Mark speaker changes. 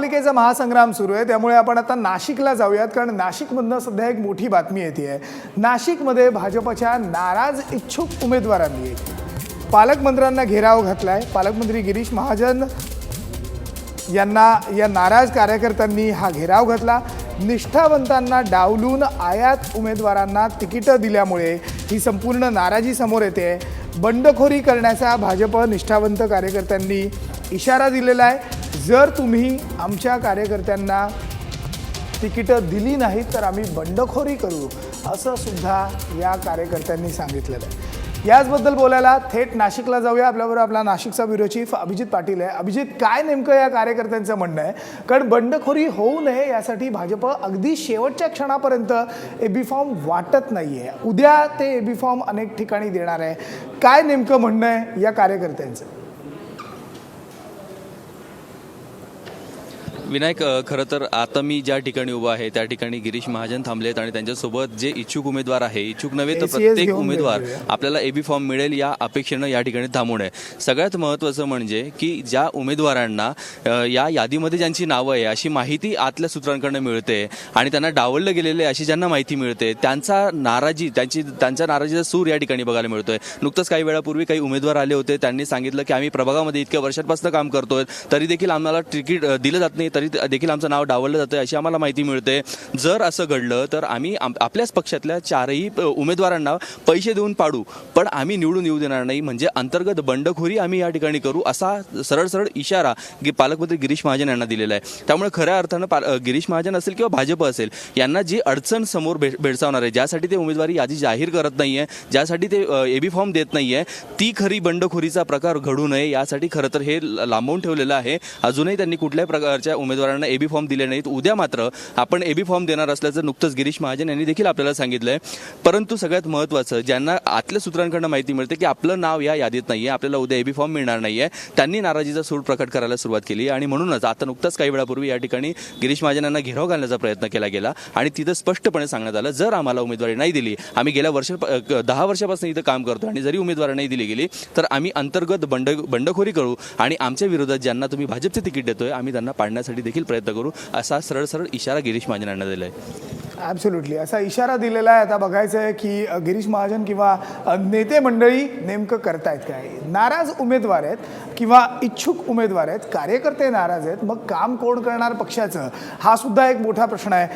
Speaker 1: महापालिकेचा महासंग्राम सुरू आहे त्यामुळे आपण आता नाशिकला जाऊयात कारण नाशिकमधनं सध्या एक मोठी बातमी येते. आहे नाशिकमध्ये भाजपच्या नाराज इच्छुक उमेदवारांनी पालकमंत्र्यांना घेराव घातलाय. पालकमंत्री गिरीश महाजन यांना या नाराज कार्यकर्त्यांनी हा घेराव घातला. निष्ठावंतांना डावलून आयात उमेदवारांना तिकीटं दिल्यामुळे ही संपूर्ण नाराजी समोर येते. बंडखोरी करण्याचा भाजप निष्ठावंत कार्यकर्त्यांनी इशारा दिलेला आहे. जर तुम्ही आमच्या कार्यकर्त्यांना तिकीटं दिली नाहीत तर आम्ही बंडखोरी करू असं सुद्धा या कार्यकर्त्यांनी सांगितलेलं आहे. याचबद्दल बोलायला थेट नाशिकला जाऊया. आपल्याबरोबर आपला नाशिकचा ब्युरो चीफ अभिजित पाटील आहे. अभिजित काय नेमकं या कार्यकर्त्यांचं म्हणणं आहे? कारण बंडखोरी होऊ नये यासाठी भाजप अगदी शेवटच्या क्षणापर्यंत ए बी फॉर्म वाटत नाही आहे उद्या ते ए बी फॉर्म अनेक ठिकाणी देणार आहे. काय नेमकं म्हणणं आहे या कार्यकर्त्यांचं?
Speaker 2: विनायक खरं तर आता मी ज्या ठिकाणी उभा आहे त्या ठिकाणी गिरीश महाजन थांबले आहेत आणि त्यांच्यासोबत जे इच्छुक उमेदवार आहे इच्छुक नव्हे तर प्रत्येक उमेदवार. आपल्याला एबी फॉर्म मिळेल या अपेक्षेनं या ठिकाणी थांबून आहे सगळ्यात महत्त्वाचं म्हणजे की ज्या उमेदवारांना या यादीमध्ये ज्यांची नावं आहे अशी माहिती आतल्या सूत्रांकडनं मिळते आणि त्यांना डावललं गेलेलं आहे अशी ज्यांना माहिती मिळते त्यांचा नाराजी त्यांची त्यांच्या नाराजीचा सूर या ठिकाणी बघायला मिळतोय नुकतंच काही वेळापूर्वी काही उमेदवार आले होते त्यांनी सांगितलं की आम्ही प्रभागामध्ये इतक्या वर्षांपासून काम करतोय तरी देखील आम्हाला तिकीट दिलं जात नाही तरी देखील आमचं नाव डावललं जातं अशी आम्हाला माहिती मिळते. जर असं घडलं तर आम्ही आम- आपल्याच पक्षातल्या चारही उमेदवारांना पैसे देऊन पाडू. पण आम्ही निवडून येऊ देणार नाही. म्हणजे अंतर्गत बंडखोरी आम्ही या ठिकाणी करू असा सरळ सरळ इशारा पालकमंत्री गिरीश महाजन यांना दिलेला आहे. त्यामुळे खऱ्या अर्थानं पाल- गिरीश महाजन असेल किंवा भाजप असेल यांना जी अडचण समोर भे भेडसावणार आहे ज्यासाठी ते उमेदवारी यादी जाहीर करत नाही आहे ज्यासाठी ते एबी फॉर्म देत नाही आहे ती खरी बंडखोरीचा प्रकार घडू नये यासाठी खरं तर हे लांबवून ठेवलेलं आहे. अजूनही त्यांनी कुठल्याही प्रकारच्या उमेदवारांना एबी फॉर्म दिले नाहीत. उद्या मात्र आपण एबी फॉर्म देणार असल्याचं नुकतंच गिरीश महाजन यांनी देखील आपल्याला सांगितलं आहे परंतु सगळ्यात महत्त्वाचं ज्यांना आतल्या सूत्रांकडनं माहिती मिळते की आपलं नाव या यादीत नाही आहे आपल्याला उद्या एबी फॉर्म मिळणार नाही आहे त्यांनी नाराजीचा सूट प्रकट करायला सुरुवात केली आणि म्हणूनच आता नुकताच काही वेळापूर्वी या ठिकाणी गिरीश महाजन यांना घेराव घालण्याचा प्रयत्न केला गेला आणि तिथं स्पष्टपणे सांगण्यात आलं जर आम्हाला उमेदवारी नाही दिली आम्ही गेल्या वर्ष दहा वर्षापासून इथं काम करतो आणि जरी उमेदवारी नाही दिली गेली तर आम्ही अंतर्गत बंड बंडखोरी करू आणि आमच्या विरोधात ज्यांना तुम्ही भाजपचे तिकीट देतोय आम्ही त्यांना पाडण्यासाठी देखील प्रयत्न करू असा सरळ सरळ इशारा गिरीश महाजन यांना आहे
Speaker 1: ॲब्सोल्युटली असा इशारा दिलेला आहे. आता बघायचं आहे की गिरीश महाजन किंवा नेते मंडळी नेमकं करतायत काय? नाराज उमेदवार आहेत किंवा इच्छुक उमेदवार आहेत? कार्यकर्ते नाराज आहेत. मग काम कोण करणार पक्षाचं? हा सुद्धा एक मोठा प्रश्न आहे.